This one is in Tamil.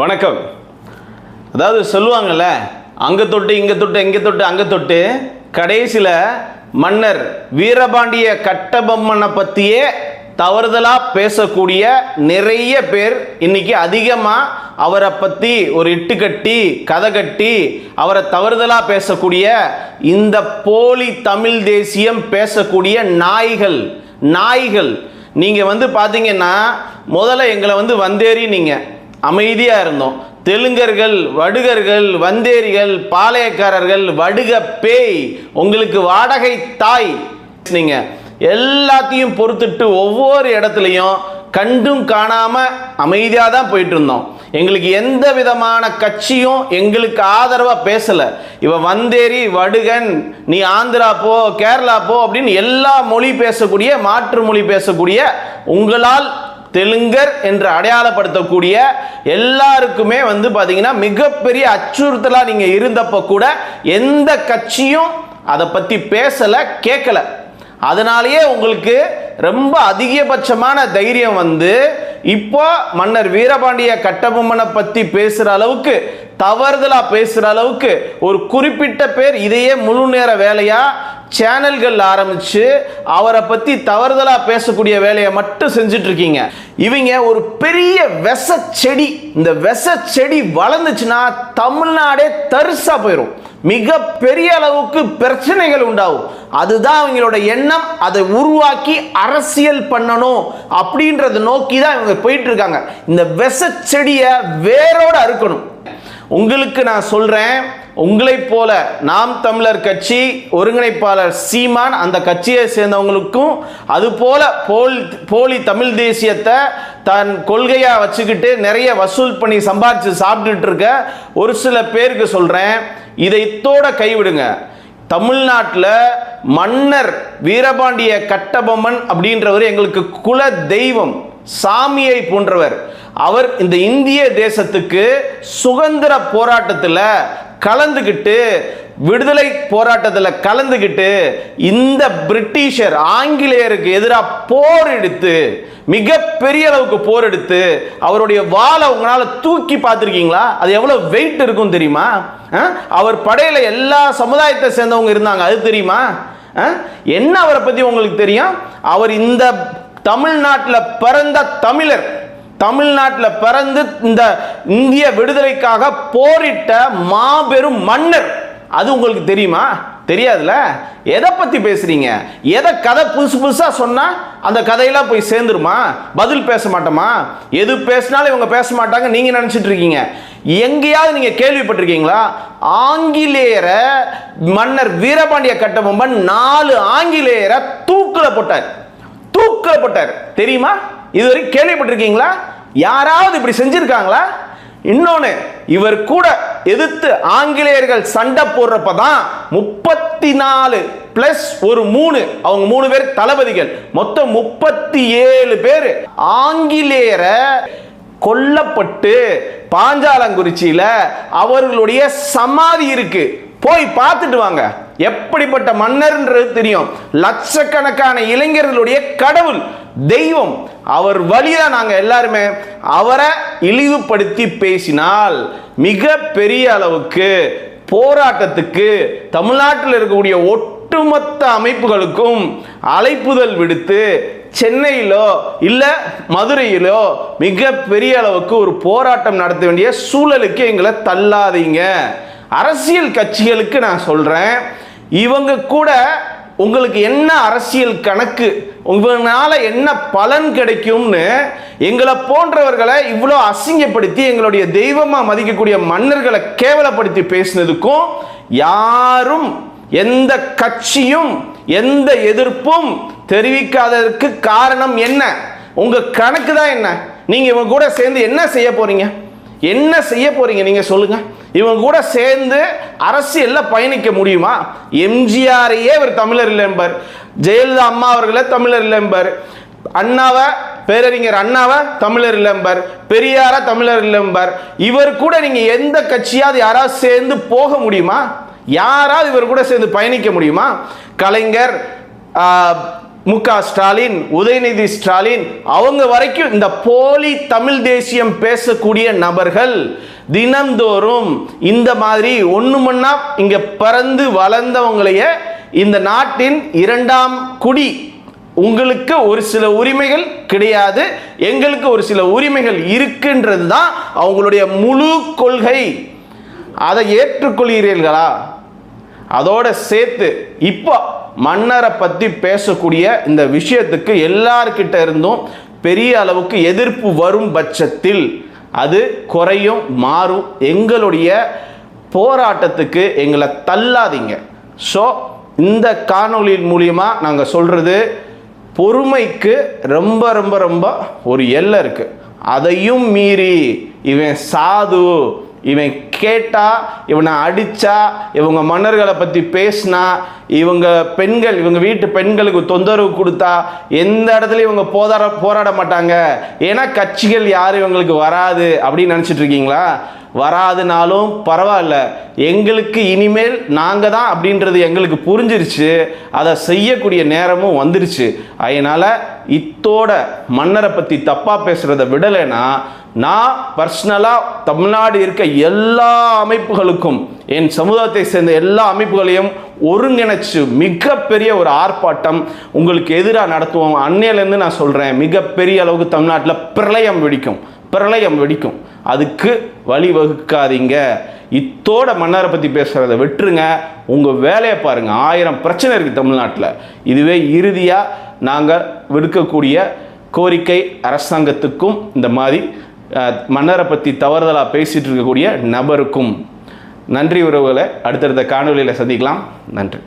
வணக்கம். அதாவது சொல்லுவாங்கல்ல அங்கே தொட்டு இங்கே தொட்டு இங்கே தொட்டு அங்கே தொட்டு கடைசியில் மன்னர் வீரபாண்டிய கட்டபொம்மனை பற்றியே தவறுதலாக பேசக்கூடிய நிறைய பேர் இன்னைக்கு அதிகமாக அவரை பற்றி ஒரு இட்டு கட்டி கதை கட்டி அவரை தவறுதலாக பேசக்கூடிய இந்த போலி தமிழ் தேசியம் பேசக்கூடிய நாய்கள் நாய்கள். நீங்கள் வந்து பார்த்தீங்கன்னா முதல்ல எங்களை வந்து வந்தேறி நீங்கள் அமைதியாக இருந்தோம். தெலுங்கர்கள் வடுகர்கள் வந்தேரிகள் பாளையக்காரர்கள் வடுக பேய் உங்களுக்கு வாடகை தாய். நீங்கள் எல்லாத்தையும் பொறுத்துட்டு ஒவ்வொரு இடத்துலையும் கண்டும் காணாமல் அமைதியாக தான் போயிட்டு இருந்தோம். எங்களுக்கு எந்த விதமான கட்சியும் எங்களுக்கு ஆதரவாக பேசலை. இவன் வந்தேரி வடுகன் நீ ஆந்திரா போ கேரளா போ அப்படின்னு எல்லா மொழி பேசக்கூடிய மாற்று மொழி பேசக்கூடிய உங்களால் தெலுங்கர் என்று அடையாளப்படுத்தக்கூடிய எல்லாருக்குமே வந்து பார்த்தீங்கன்னா மிகப்பெரிய அச்சுறுத்தலாக நீங்கள் இருந்தப்போ கூட எந்த கட்சியும் அதை பற்றி பேசலை கேட்கல அதனாலேயே உங்களுக்கு ரொம்ப அதிகபட்சமான தைரியம் வந்து இப்போ மன்னர் வீரபாண்டிய கட்டபொம்மனை பற்றி பேசுகிற அளவுக்கு தவறுதலாக பேசுகிற அளவுக்கு ஒரு குறிப்பிட்ட பேர் இதையே முழு நேர வேலையாக சேனல்கள் ஆரம்பித்து அவரை பற்றி தவறுதலாக பேசக்கூடிய வேலையை மட்டும் செஞ்சிட்ருக்கீங்க. இவங்க ஒரு பெரிய விச செடி. இந்த விச செடி வளர்ந்துச்சுன்னா தமிழ்நாடே தரிசாக போயிடும் மிக பெரிய அளவுக்கு பிரச்சனைகள் உண்டாகும். அதுதான் அவங்களோட எண்ணம். அதை உருவாக்கி அரசியல் பண்ணணும் அப்படின்றத நோக்கி தான் இவங்க போயிட்டு இருக்காங்க இந்த விச செடியை வேரோட அறுக்கணும். உங்களுக்கு நான் சொல்கிறேன் உங்களைப் போல நாம் தமிழர் கட்சி ஒருங்கிணைப்பாளர் சீமான் அந்த கட்சியை சேர்ந்தவங்களுக்கும் அது போல போல் போலி தமிழ் தேசியத்தை தன் கொள்கையாக வச்சுக்கிட்டு நிறைய வசூல் பண்ணி சம்பாதிச்சு சாப்பிட்டுட்டு இருக்க ஒரு சில பேருக்கு சொல்கிறேன் இதை இத்தோட கைவிடுங்க. தமிழ்நாட்டில் மன்னர் வீரபாண்டிய கட்டபொம்மன் அப்படின்றவர் எங்களுக்கு குல தெய்வம் சாமியை போன்றவர். அவர் இந்த இந்திய தேசத்துக்கு சுதந்திர போராட்டத்தில் கலந்துக்கிட்டு விடுதலை போராட்டத்தில் கலந்துக்கிட்டு இந்த பிரிட்டிஷர் ஆங்கிலேயருக்கு எதிராக போர் எடுத்து மிகப்பெரிய அளவுக்கு போர் எடுத்து அவருடைய வாளை உங்களால் தூக்கி பார்த்துருக்கீங்களா? அது எவ்வளோ வெயிட் இருக்கும் தெரியுமா? அவர் படையில் எல்லா சமுதாயத்தை சேர்ந்தவங்க இருந்தாங்க அது தெரியுமா? என்ன அவரை பற்றி உங்களுக்கு தெரியும்? அவர் இந்த தமிழ்நாட்டில் பிறந்த தமிழர் தமிழ்நாட்டில் பிறந்து இந்த இந்திய விடுதலைக்காக போரிட்ட மாபெரும் மன்னர். அது உங்களுக்கு தெரியுமா? தெரியாதுல்ல? எதை பத்தி பேசுறீங்க? எதை கதை புதுசு புதுசா சொன்னா அந்த கதையெல்லாம் போய் சேர்ந்துருமா? பதில் பேச மாட்டோமா? எது பேசினாலும் இவங்க பேச மாட்டாங்க. நீங்க நினைச்சிட்டு இருக்கீங்க? எங்கேயாவது நீங்க கேள்விப்பட்டிருக்கீங்களா? ஆங்கிலேயரை மன்னர் வீரபாண்டிய கட்டபொம்மன் நாலு ஆங்கிலேயரை தூக்கில் போட்டார். தூக்கில் போட்டார். தெரியுமா? இதுவரை கேள்விப்பட்டிருக்கீங்களா? யாராவது இப்படி செஞ்சிருக்காங்களா? இன்னொன்று இவர் கூட எதிர்த்து ஆங்கிலேயர்கள் சண்டை போடுறப்ப தான் முப்பத்தி நாலு பிளஸ் ஒரு மூணு அவங்க மூணு பேர் தளபதிகள். மொத்தம் முப்பத்தி ஏழு பேர் ஆங்கிலேயரை கொல்லப்பட்டு பாஞ்சாலங்குறிச்சியில அவர்களுடைய சமாதி இருக்கு. போய் பார்த்துட்டு வாங்க. எப்படிப்பட்ட மன்னர்ன்றது தெரியும். லட்சக்கணக்கான இளைஞர்களுடைய கடவுள் தெய்வம் அவர் வழியாக நாங்கள் எல்லாருமே அவரை இழிவுபடுத்தி பேசினால் மிக பெரிய அளவுக்கு போராட்டத்துக்கு தமிழ்நாட்டில் இருக்கக்கூடிய ஒட்டுமொத்த அமைப்புகளுக்கும் அழைப்புதல் விடுத்து சென்னையிலோ இல்லை மதுரையிலோ மிக பெரிய அளவுக்கு ஒரு போராட்டம் நடத்த வேண்டிய சூழலுக்கு எங்களை தள்ளாதீங்க. அரசியல் கட்சிகளுக்கு நான் சொல்கிறேன் இவங்க கூட உங்களுக்கு என்ன அரசியல் கணக்கு? உங்களால் என்ன பலன் கிடைக்கும்னு எங்களை போன்றவர்களை இவ்வளோ அசிங்கப்படுத்தி எங்களுடைய தெய்வமாக மதிக்கக்கூடிய மன்னர்களை கேவலப்படுத்தி பேசினதுக்கும் யாரும் எந்த கட்சியும் எந்த எதிர்ப்பும் தெரிவிக்காததற்கு காரணம் என்ன? உங்கள் கணக்கு தான் என்ன? நீங்கள் இவங்க கூட சேர்ந்து என்ன செய்ய போகிறீங்க என்ன செய்ய போறீங்க? நீங்க சொல்லுங்க. இவங்க கூட சேர்ந்து அரசியல்ல பயணிக்க முடியுமா? எம்ஜிஆரையே இவர் தமிழர் இல்லை என்பார் ஜெயலலிதா அம்மா அவர்களை தமிழர் இல்லை என்பார் அண்ணாவை பேரறிஞர் அண்ணாவை தமிழர் இல்லம்பர். பெரியார தமிழர் இல்லம்பர். இவர் கூட நீங்க எந்த கட்சியாவது யாராவது சேர்ந்து போக முடியுமா? யாராவது இவர் கூட சேர்ந்து பயணிக்க முடியுமா? கலைஞர் மு க ஸ்டாலின் உதயநிதி ஸ்டாலின் அவங்க வரைக்கும் இந்த போலி தமிழ் தேசியம் பேசக்கூடிய நபர்கள் தினந்தோறும் இந்த மாதிரி ஒன்று மண்ணா இங்கே பிறந்து வளர்ந்தவங்களைய இந்த நாட்டின் இரண்டாம் குடி. உங்களுக்கு ஒரு சில உரிமைகள் கிடையாது. எங்களுக்கு ஒரு சில உரிமைகள் இருக்குன்றது தான் அவங்களுடைய முழு கொள்கை. அதை ஏற்றுக்கொள்கிறீர்களா? அதோட சேர்த்து இப்போ மன்னரை பற்றி பேசக்கூடிய இந்த விஷயத்துக்கு எல்லார்கிட்ட இருந்தும் பெரிய அளவுக்கு எதிர்ப்பு வரும் பட்சத்தில் அது குறையும் மாறும். எங்களுடைய போராட்டத்துக்கு எங்களை தள்ளாதீங்க. ஸோ இந்த காணொளியின் மூலியமாக நாங்கள் சொல்கிறது பொறுமைக்கு ரொம்ப ரொம்ப ரொம்ப ஒரு எல்லை இருக்குது அதையும் மீறி இவன் சாது இவன் கேட்டா இவனை அடிச்சா இவங்க மன்னர்களை பற்றி பேசினா இவங்க பெண்கள் இவங்க வீட்டு பெண்களுக்கு தொந்தரவு கொடுத்தா எந்த இடத்துலையும் இவங்க போதாட போராட மாட்டாங்க. ஏன்னா கட்சிகள் யாரும் இவங்களுக்கு வராது அப்படின்னு நினச்சிட்டு இருக்கீங்களா? வராதுனாலும் பரவாயில்ல. எங்களுக்கு இனிமேல் நாங்கள் தான் அப்படின்றது எங்களுக்கு புரிஞ்சிருச்சு. அதை செய்யக்கூடிய நேரமும் வந்துருச்சு. அதனால் இத்தோட மன்னரை பற்றி தப்பாக பேசுகிறத விடலைன்னா நான் பர்சனலாக தமிழ்நாடு இருக்க எல்லா அமைப்புகளுக்கும் என் சமுதாயத்தை சேர்ந்த எல்லா அமைப்புகளையும் ஒருங்கிணைச்சு மிகப்பெரிய ஒரு ஆர்ப்பாட்டம் உங்களுக்கு எதிராக நடத்துவோம். அன்னையிலேருந்து நான் சொல்கிறேன் மிகப்பெரிய அளவுக்கு தமிழ்நாட்டில் பிரளயம் வெடிக்கும். பிரளயம் வெடிக்கும். அதுக்கு வழி வகுக்காதீங்க. இத்தோட மன்னரை பற்றி பேசுகிறத விட்டுருங்க. உங்கள் வேலையை பாருங்கள் ஆயிரம் பிரச்சனை இருக்குது தமிழ்நாட்டில். இதுவே இறுதியாக நாங்கள் விடுக்கக்கூடிய கோரிக்கை அரசாங்கத்துக்கும் இந்த மாதிரி மன்னரை பற்றி தவறுதலாக பேசிகிட்டு இருக்கக்கூடிய நபருக்கும். நன்றி உறவுகளை. அடுத்தடுத்த காணொலியில் சந்திக்கலாம். நன்றி.